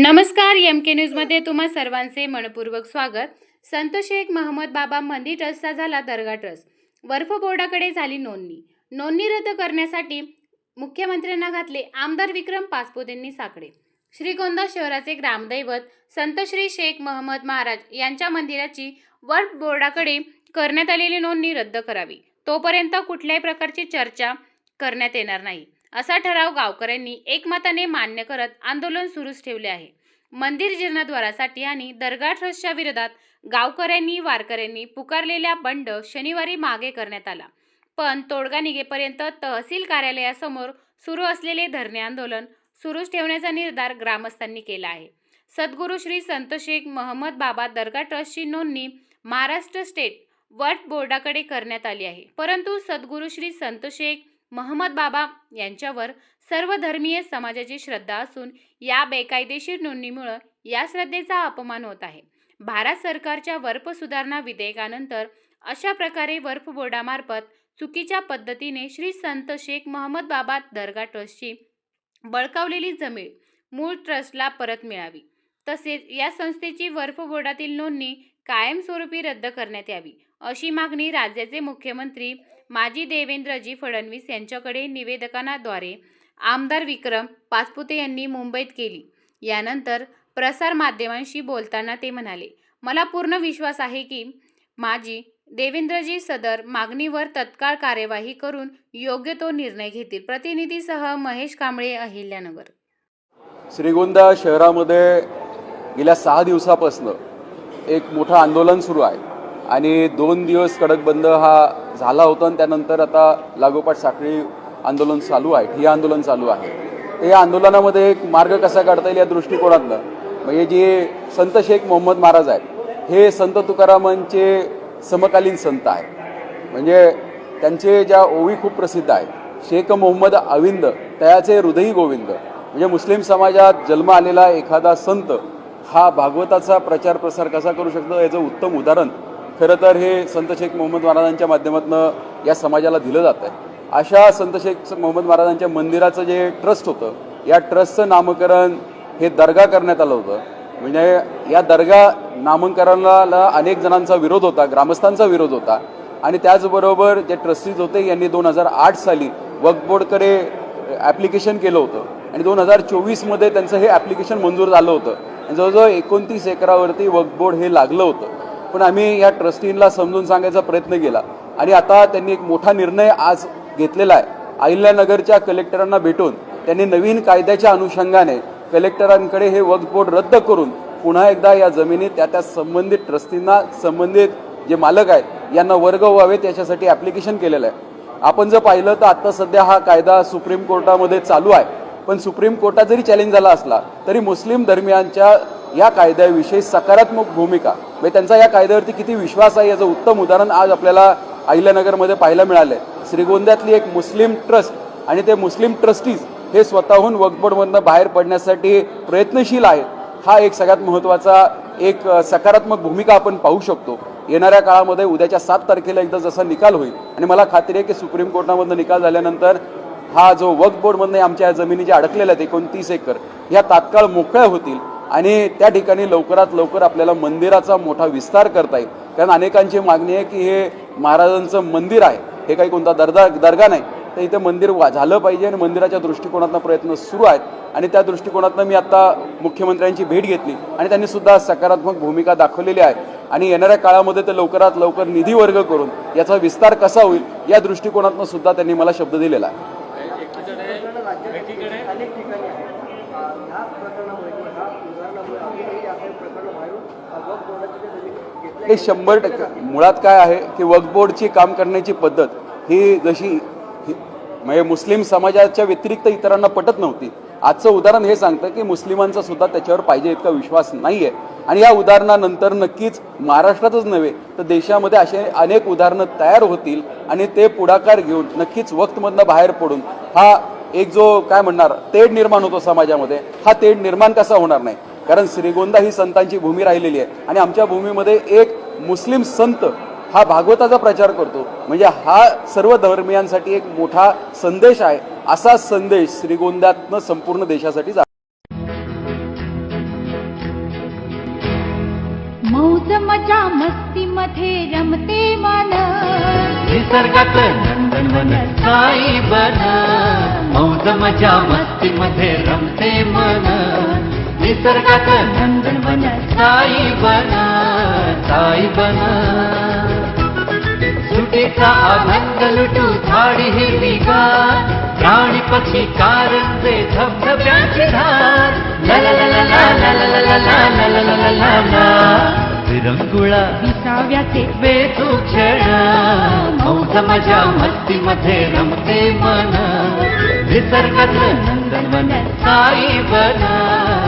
नमस्कार एम के न्यूजमध्ये तुम्हा सर्वांचे मनपूर्वक स्वागत. संत शेख महम्मद बाबा मंदिर ट्रस्टचा झाला दर्गा ट्रस्ट. वर्फ बोर्डाकडे झाली नोंदणी. नोंदणी रद्द करण्यासाठी मुख्यमंत्र्यांना घातले आमदार विक्रम पासपोतेंनी साकडे. श्रीगोंदा शहराचे ग्रामदैवत संत श्री शेख महम्मद महाराज यांच्या मंदिराची वर्फ बोर्डाकडे करण्यात आलेली नोंदणी रद्द करावी. तोपर्यंत कुठल्याही प्रकारची चर्चा करण्यात येणार नाही. असा ठराव गावकऱ्यांनी एकमताने मान्य करत आंदोलन सुरूच ठेवले आहे. मंदिर जीर्णद्वारासाठी आणि दर्गा ट्रस्टच्या विरोधात गावकऱ्यांनी वारकऱ्यांनी पुकारलेल्या बंड शनिवारी मागे करण्यात आला. पण तोडगा निघेपर्यंत तहसील कार्यालयासमोर सुरू असलेले धरणे आंदोलन सुरूच ठेवण्याचा निर्धार ग्रामस्थांनी केला आहे. सद्गुरू श्री संत शेख महम्मद बाबा दर्गा ट्रस्टची नोंदणी महाराष्ट्र स्टेट वट बोर्डाकडे करण्यात आली आहे. परंतु सद्गुरू श्री संत शेख महम्मद बाबा यांच्यावर सर्व धर्मीय समाजाची श्रद्धा असून या बेकायदेशीर नोंदणीमुळं या श्रद्धेचा अपमान होत आहे. भारत सरकारच्या वर्प सुधारणा विधेयकानंतर अशा प्रकारे वर्फ बोर्डामार्फत चुकीच्या पद्धतीने श्री संत शेख महम्मद बाबा दर्गा ट्रस्टची बळकावलेली जमीन मूळ ट्रस्टला परत मिळावी. तसेच या संस्थेची वर्फ बोर्डातील नोंदणी कायमस्वरूपी रद्द करण्यात यावी. अशी मागणी राज्याचे मुख्यमंत्री माजी देवेंद्रजी फडणवीस यांच्याकडे निवेदकांद्वारे आमदार विक्रम पाचपुते यांनी मुंबईत केली. यानंतर प्रसारमाध्यमांशी बोलताना ते म्हणाले मला पूर्ण विश्वास आहे की माजी देवेंद्रजी सदर मागणीवर तत्काळ कार्यवाही करून योग्य तो निर्णय घेतील. प्रतिनिधीसह महेश कांबळे अहिल्यानगर. श्रीगोंदा शहरामध्ये गेल्या सहा दिवसापासनं एक मोठं आंदोलन सुरू आहे. आणि दोन दिवस कडक बंद हा झाला होता आणि त्यानंतर आता लागोपाठ साखळी आंदोलन चालू आहे. ठिय्या आंदोलन चालू आहे. तर या आंदोलनामध्ये एक मार्ग कसा काढता येईल या दृष्टिकोनातनं? म्हणजे जे संत शेख मोहम्मद महाराज आहेत हे संत तुकारामांचे समकालीन संत आहेत. म्हणजे त्यांचे ज्या ओवी खूप प्रसिद्ध आहेत. शेख मोहम्मद अविंद त्याचे हृदयी गोविंद. म्हणजे मुस्लिम समाजात जन्म आलेला एखादा संत हा भागवताचा प्रचार प्रसार कसा करू शकतो? याचं उत्तम उदाहरण खरं तर हे संत शेख मोहम्मद महाराजांच्या माध्यमातून या समाजाला दिलं जातं आहे. अशा संत शेख मोहम्मद महाराजांच्या मंदिराचं जे ट्रस्ट होतं या ट्रस्टचं नामकरण हे दर्गा करण्यात आलं होतं. म्हणजे या दर्गा नामकरणाला अनेक जणांचा विरोध होता ग्रामस्थांचा विरोध होता. आणि त्याचबरोबर जे ट्रस्टीज होते यांनी दोन हजार आठ साली वक्फ बोर्डकडे ॲप्लिकेशन केलं होतं. आणि दोन हजार चोवीसमध्ये त्यांचं हे ॲप्लिकेशन मंजूर झालं होतं. आणि जवळजवळ एकोणतीस एकरावरती वक्फ बोर्ड हे लागलं होतं. पण आम्ही या ट्रस्टींना समजून सांगायचा प्रयत्न केला. आणि आता त्यांनी एक मोठा निर्णय आज घेतलेला आहे. अहिल्यानगरच्या कलेक्टरांना भेटून त्यांनी नवीन कायद्याच्या अनुषंगाने कलेक्टरांकडे हे वक्फ बोर्ड रद्द करून पुन्हा एकदा या जमिनी त्या त्या संबंधित ट्रस्टींना संबंधित जे मालक आहेत यांना वर्ग व्हावेत याच्यासाठी ॲप्लिकेशन केलेलं आहे. आपण जर पाहिलं तर आता सध्या हा कायदा सुप्रीम कोर्टामध्ये चालू आहे. पण सुप्रीम कोर्टात जरी चॅलेंज झाला असला तरी मुस्लिम धर्मियांच्या या कायद्याविषयी सकारात्मक भूमिका. म्हणजे त्यांचा या कायद्यावरती किती विश्वास आहे याचं उत्तम उदाहरण आज आपल्याला अहिल्यानगरमध्ये पाहायला मिळालं आहे श्रीगोंद्यातली एक मुस्लिम ट्रस्ट आणि ते मुस्लिम ट्रस्टीज हे स्वतःहून वकबोर्डमधनं बाहेर पडण्यासाठी प्रयत्नशील आहेत. हा एक सगळ्यात महत्त्वाचा एक सकारात्मक भूमिका आपण पाहू शकतो. येणाऱ्या काळामध्ये उद्याच्या सात तारखेला एकदा जसा निकाल होईल. आणि मला खात्री आहे की सुप्रीम कोर्टामधनं निकाल झाल्यानंतर हा जो वक्फ बोर्डमधनं आमच्या जमिनी ज्या अडकलेल्या आहेत एकोणतीस एकर ह्या तात्काळ मोकळ्या होतील. आणि त्या ठिकाणी लवकरात लवकर आपल्याला मंदिराचा मोठा विस्तार करता येईल. कारण अनेकांची मागणी आहे की हे महाराजांचं मंदिर आहे. हे काही कोणता दर्गा दर्गा नाही. तर इथे मंदिर वा झालं पाहिजे आणि मंदिराच्या दृष्टिकोनातनं प्रयत्न सुरू आहेत. आणि त्या दृष्टिकोनातनं मी आता मुख्यमंत्र्यांची भेट घेतली. आणि त्यांनी सुद्धा सकारात्मक भूमिका दाखवलेली आहे. आणि येणाऱ्या काळामध्ये ते लवकरात लवकर निधी वर्ग करून याचा विस्तार कसा होईल या दृष्टिकोनातनं सुद्धा त्यांनी मला शब्द दिलेला आहे. अनेक हे शंभर टक्के. मुळात काय आहे की वक्फ बोर्डची काम करण्याची पद्धत ही जशी म्हणजे मुस्लिम समाजाच्या व्यतिरिक्त इतरांना पटत नव्हती. आजचं उदाहरण हे सांगतं की मुस्लिमांचा सुद्धा त्याच्यावर पाहिजे इतका विश्वास नाही आहे आणि या उदाहरणानंतर नक्कीच महाराष्ट्रातच नव्हे तर देशामध्ये असे अनेक उदाहरणं तयार होतील आणि ते पुढाकार घेऊन नक्कीच वक्तमधनं बाहेर पडून हा एक जो काय म्हणणार तेढ निर्माण होतो समाजामध्ये हा तेढ निर्माण कसा होणार नाही? कारण श्रीगोंदा ही संतांची भूमी राहिलेली आहे. आणि आमच्या भूमीमध्ये एक मुस्लिम संत हा भागवताचा प्रचार करतो. म्हणजे हा सर्व धर्मियांसाठी एक मोठा संदेश आहे. असा संदेश श्रीगोंद्यातनं संपूर्ण देशासाठी जा मजा मस्ती मध्ये रमते मन. निसर्गात नंदनवन साई बन. मौज मजा मस्ती मध्ये रमते मन. निसर्गात नंदन बना साई बना साई बना सुटेचा आभंग लुटू झाडी हिरवी प्राणी पक्षी कारंजे धबधब्याचे धार रंगुळा विसाव्याचे बेतू क्षण मौज मजा मस्तीमध्ये रमते मन निसर्गात नंदन साई बना